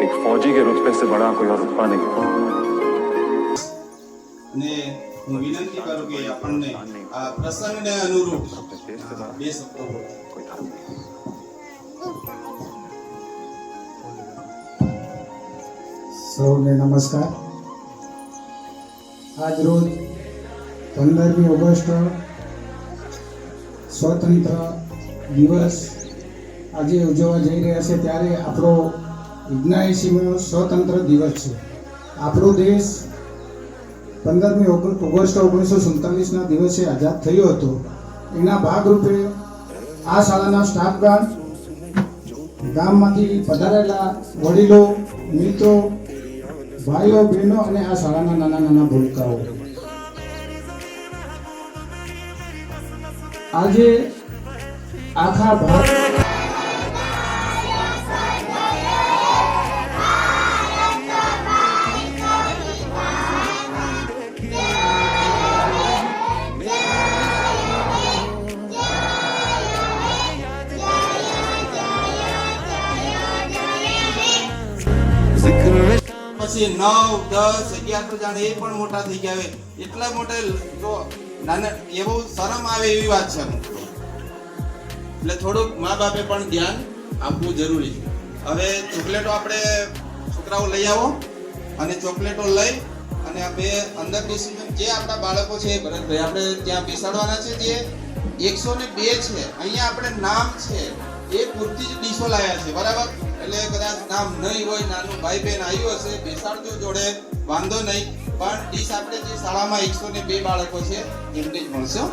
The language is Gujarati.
एक फौजी के रुतबे से बड़ा कोई और रुतबा नहीं અને હું વિનંતી કરું કે આપણને આ પ્રસંગને અનુરૂપ આ બે શબ્દો બોલો. कोई धर्म नहीं સૌને નમસ્કાર આજ રોજ પંદરમી ઓગસ્ટ સ્વતંત્ર દિવસ આજે ઉજવવા જઈ રહ્યા છે ત્યારે આપણો ઓગણએંસીમો સ્વતંત્ર દિવસ છે. આપણો દેશ પંદરમી ઓગસ્ટ ઓગણીસો સુડતાલીસના દિવસે આઝાદ થયો હતો. એના ભાગરૂપે આ શાળાના સ્ટાફગણ ગામમાંથી પધારેલા વડીલો, મિત્રો, ભાઈઓ, બહેનો અને આ શાળાના નાના નાના ભૂલકાઓ. આજે આખા ભારત પછી નવ, દસ, અગિયાર તો જાણે એ પણ મોટા થઈ ગયા હવે એટલા મોટા જો નાના એવું શરમ આવે એવી વાત છે એટલે થોડુંક મા બાપે પણ ધ્યાન આપવું જરૂરી છે. હવે ચોકલેટો આપણે છોકરાઓ લઈ આવો અને ચોકલેટો લઈ અને બે અંદર ડિસિઝન જે આપણા બાળકો છે ભરતભાઈ, આપણે ત્યાં બેસાડવાના છે જે એકસો ને બે છે. અહીંયા આપણે નામ છે. એ પૂરતી જ ડીશો લાયા છે, બરાબર એટલે કદાચ નામ નહીં હોય, નાનું ભાઈ બહેન આવ્યું હશે, બેસાડજો જોડે, વાંધો નહીં પણ ડીશ આપણે જે શાળામાં એકસો ને બે બાળકો છે, એમને જ મળશે.